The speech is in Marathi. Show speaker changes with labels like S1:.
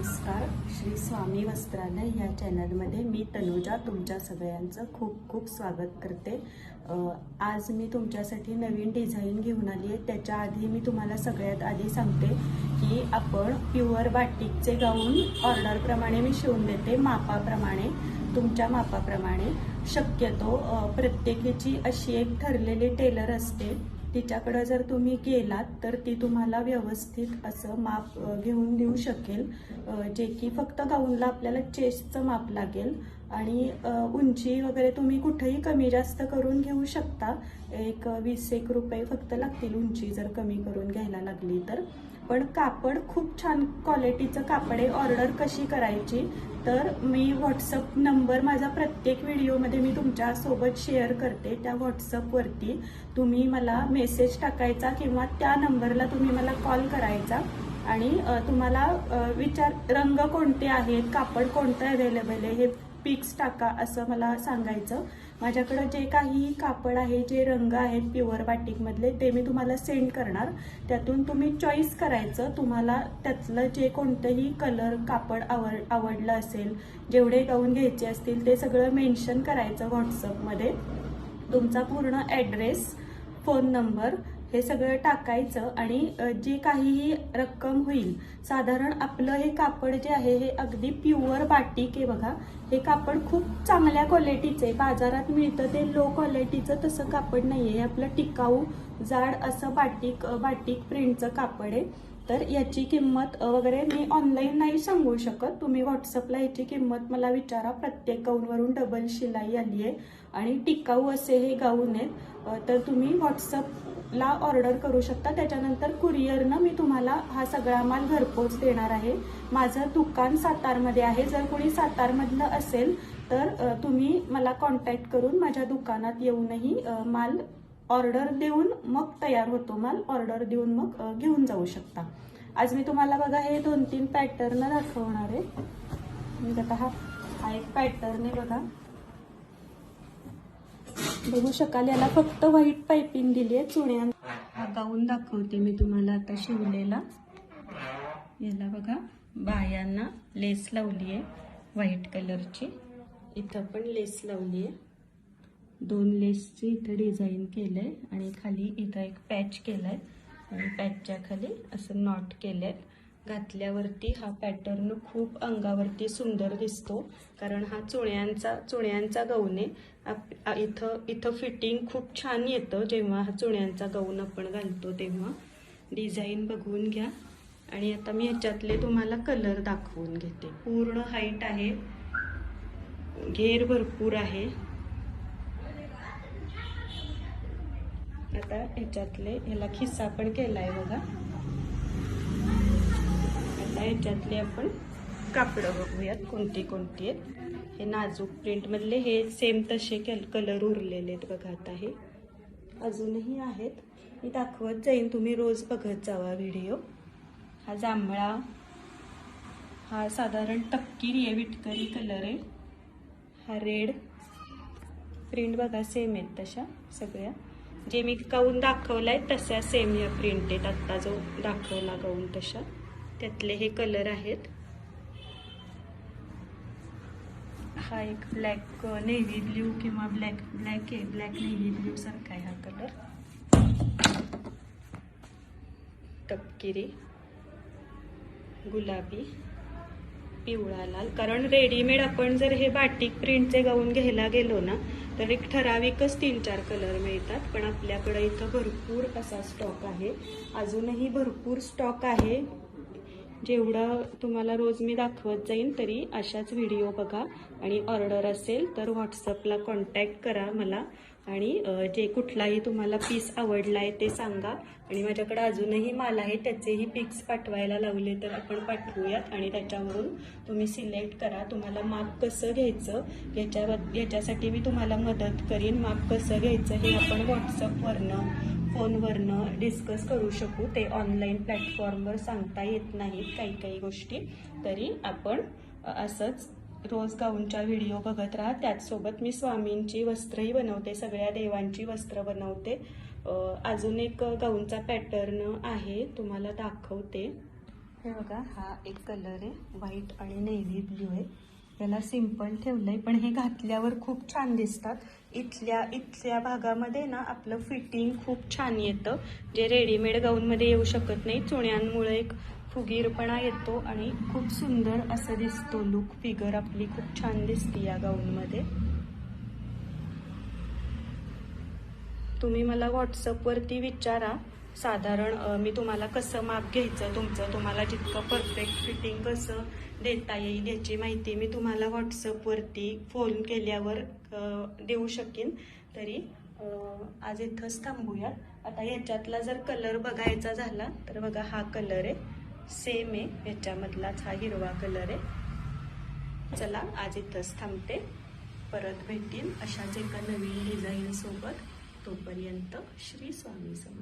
S1: नमस्कार. श्री स्वामी वस्त्रालय ह्या चॅनलमध्ये मी तनुजा तुमच्या सगळ्यांचं खूप खूप स्वागत करते. आज मी तुमच्यासाठी नवीन डिझाईन घेऊन आली आहे. त्याच्या आधी मी तुम्हाला सगळ्यात आधी सांगते की आपण प्युअर बाटिकचे गाऊन ऑर्डरप्रमाणे मी शिवून देते मापाप्रमाणे तुमच्या मापाप्रमाणे. शक्यतो प्रत्येकीची अशी एक ठरलेली टेलर असते. तिच्याकडं जर तुम्ही गेलात तर ती तुम्हाला व्यवस्थित असं माप घेऊन देऊ शकेल. जे की फक्त गाऊनला आपल्याला चेस्टचं माप लागेल. आणि उंची वगैरे तुम्ही कुठेही कमी जास्त करून घेऊ शकता. एक वीस एक रुपये फक्त लागतील उंची जर कमी करून घ्यायला लागली तर. पण कापड खूप छान क्वालिटीचं कापड आहे ऑर्डर कशी करायची तर मी व्हॉट्सअप नंबर माझा प्रत्येक व्हिडिओमध्ये मी तुमच्यासोबत शेअर करते. त्या व्हॉट्सअपवरती तुम्ही मला मेसेज टाकायचा किंवा त्या नंबरला तुम्ही मला कॉल करायचा. आणि तुम्हाला विचार रंग कोणते आहेत कापड कोणतं अवेलेबल आहे हे पिक्स टाका असं मला सांगायचं. माझ्याकडं जे काही कापड आहे जे रंग आहेत प्युअर बाटिकमधले ते मी तुम्हाला सेंड करणार. त्यातून तुम्ही चॉईस करायचं. तुम्हाला त्यातलं जे कोणतंही कलर कापड आवड आवडलं असेल जेवढे गाऊन घ्यायचे असतील ते सगळं मेन्शन करायचं व्हॉट्सअपमध्ये तुमचा पूर्ण ॲड्रेस फोन नंबर हे सगळं टाकायचं आणि जी काहीही रक्कम होईल साधारण आपलं हे कापड जे आहे हे अगदी प्युअर बाटिक आहे बघा. हे कापड खूप चांगल्या क्वालिटीचं आहे. बाजारात मिळतं ते लो क्वालिटीचं तसं कापड नाही आहे आपलं टिकाऊ जाड असं बाटिक अ, बाटिक प्रिंटचं कापड आहे. तर याची किंमत वगैरे मी ऑनलाईन नाही सांगू शकत. तुम्ही व्हॉट्सअपला याची किंमत मला विचारा. प्रत्येक गाऊनवरून डबल शिलाई आली आहे आणि टिकाऊ असे हे गाऊन आहेत. तर तुम्ही व्हॉट्सअपला ऑर्डर करू शकता. त्याच्यानंतर कुरिअरनं मी तुम्हाला हा सगळा माल घरपोच देणार आहे. माझं दुकान सातारमध्ये आहे. जर कोणी सातारमधलं असेल तर तुम्ही मला कॉन्टॅक्ट करून माझ्या दुकानात येऊनही माल ऑर्डर देऊन मग तयार होतो माल. ऑर्डर देऊन मग घेऊन जाऊ शकता. आज मी तुम्हाला बघा हे दोन तीन पॅटर्न दाखवणार आहे. म्हणजे आता हा हा एक पॅटर्न आहे बघा. बघू शकाल याला फक्त व्हाईट पायपिंग दिली आहे चुण्या. हा गाऊन दाखवते मी तुम्हाला आता शिवलेला. याला बघा बायांना लेस लावली आहे व्हाईट कलरची इथं पण लेस लावली आहे. दोन लेसची इथं डिझाईन केलंय आणि खाली इथं एक पॅच केलाय. आणि पॅचच्या खाली असं नॉट केलंय. घातल्यावरती हा पॅटर्न खूप अंगावरती सुंदर दिसतो कारण हा चुण्यांचा चुण्यांचा गाऊन आहे. आप- इथं इथं फिटिंग खूप छान येतं जेव्हा हा चुण्यांचा गाऊन आपण घालतो तेव्हा. डिझाईन बघून घ्या. आणि आता मी ह्याच्यातले तुम्हाला कलर दाखवून घेते. पूर्ण हाईट आहे. घेर भरपूर आहे. आता ह्याच्यातले ह्याला खिस्सा पण केलाय बघा. आता ह्याच्यातले आपण कापडं बघूयात कोणती कोणती आहेत. हे नाजूक प्रिंट मधले हे सेम तसे कलर उरलेले आहेत बघा आता हे. अजूनही आहेत. मी दाखवत जाईन तुम्ही रोज बघत जावा व्हिडिओ हा जांभळा हा साधारण तपकिरी आहे विटकरी कलर आहे. हा रेड प्रिंट बघा सेम आहेत तशा सगळ्या. जे मी गाऊन दाखवलाय तशा सेम या प्रिंटेड आत्ता जो दाखवला गाऊन तशा त्यातले हे कलर आहेत. हा एक ब्लॅक नेव्ही ब्ल्यू किंवा ब्लॅक ब्लॅक आहे. ब्लॅक नेव्ही ब्ल्यू सारखा आहे हा कलर तपकिरी गुलाबी. पिवळा लाल कारण रेडीमेड आपण जर हे बाटिक प्रिंटचे गाऊन घ्यायला गेलो ना तर एक ठराविकच तीन चार कलर मिळतात. पण आपल्याकडे इथं भरपूर असा स्टॉक आहे. अजूनही भरपूर स्टॉक आहे. जेवढं तुम्हाला रोज मी दाखवत जाईन तरी अशाच व्हिडिओ बघा. आणि ऑर्डर असेल तर व्हॉट्सअपला कॉन्टॅक्ट करा मला. आणि जे कुठलाही तुम्हाला पीस आवडला आहे ते सांगा. आणि माझ्याकडे अजूनही माल आहे त्याचेही पिक्स पाठवायला लावले तर आपण पाठवूयात. आणि त्याच्यावरून तुम्ही सिलेक्ट करा. तुम्हाला माप कसं घ्यायचं याच्यावर याच्यासाठी मी तुम्हाला मदत करीन. माप कसं घ्यायचं हे आपण व्हॉट्सअपवरनं फोनवरनं डिस्कस करू शकू. ते ऑनलाईन प्लॅटफॉर्मवर सांगता येत नाहीत काही काही गोष्टी. तरी आपण असंच रोज गाऊनच्या व्हिडिओ बघत राहा. त्याचसोबत मी स्वामींची वस्त्रही बनवते सगळ्या देवांची वस्त्र बनवते. अजून एक गाऊनचा पॅटर्न आहे तुम्हाला दाखवते. हे बघा हा एक कलर आहे व्हाईट आणि नेव्ही ब्ल्यू आहे. याला सिंपल ठेवलंय पण हे घातल्यावर खूप छान दिसतात. इथल्या इथल्या भागामध्ये ना आपलं फिटिंग खूप छान येतं. जे रेडीमेड गाऊनमध्ये येऊ शकत नाही चुण्यांमुळे एक फुगीरपणा येतो आणि खूप सुंदर असं दिसतो. लुक फिगर आपली खूप छान दिसते या गाऊनमध्ये. तुम्ही मला व्हॉट्सअपवरती विचारा. साधारण मी तुम्हाला कसं माप घ्यायचं तुमचं तुम्हाला जितकं परफेक्ट फिटिंग कसं देता येईल याची माहिती मी तुम्हाला व्हॉट्सअपवरती फोन केल्यावर देऊ शकेन. तरी आज इथंच थांबूयात. आता याच्यातला जर कलर बघायचा झाला तर बघा हा कलर आहे. सेम आहे. ह्याच्यामधलाच हा हिरवा कलर आहे. चला आज इथंच थांबते. परत भेटीन अशाच एका नवीन डिझाईन सोबत. तोपर्यंत श्री स्वामी समर्थ.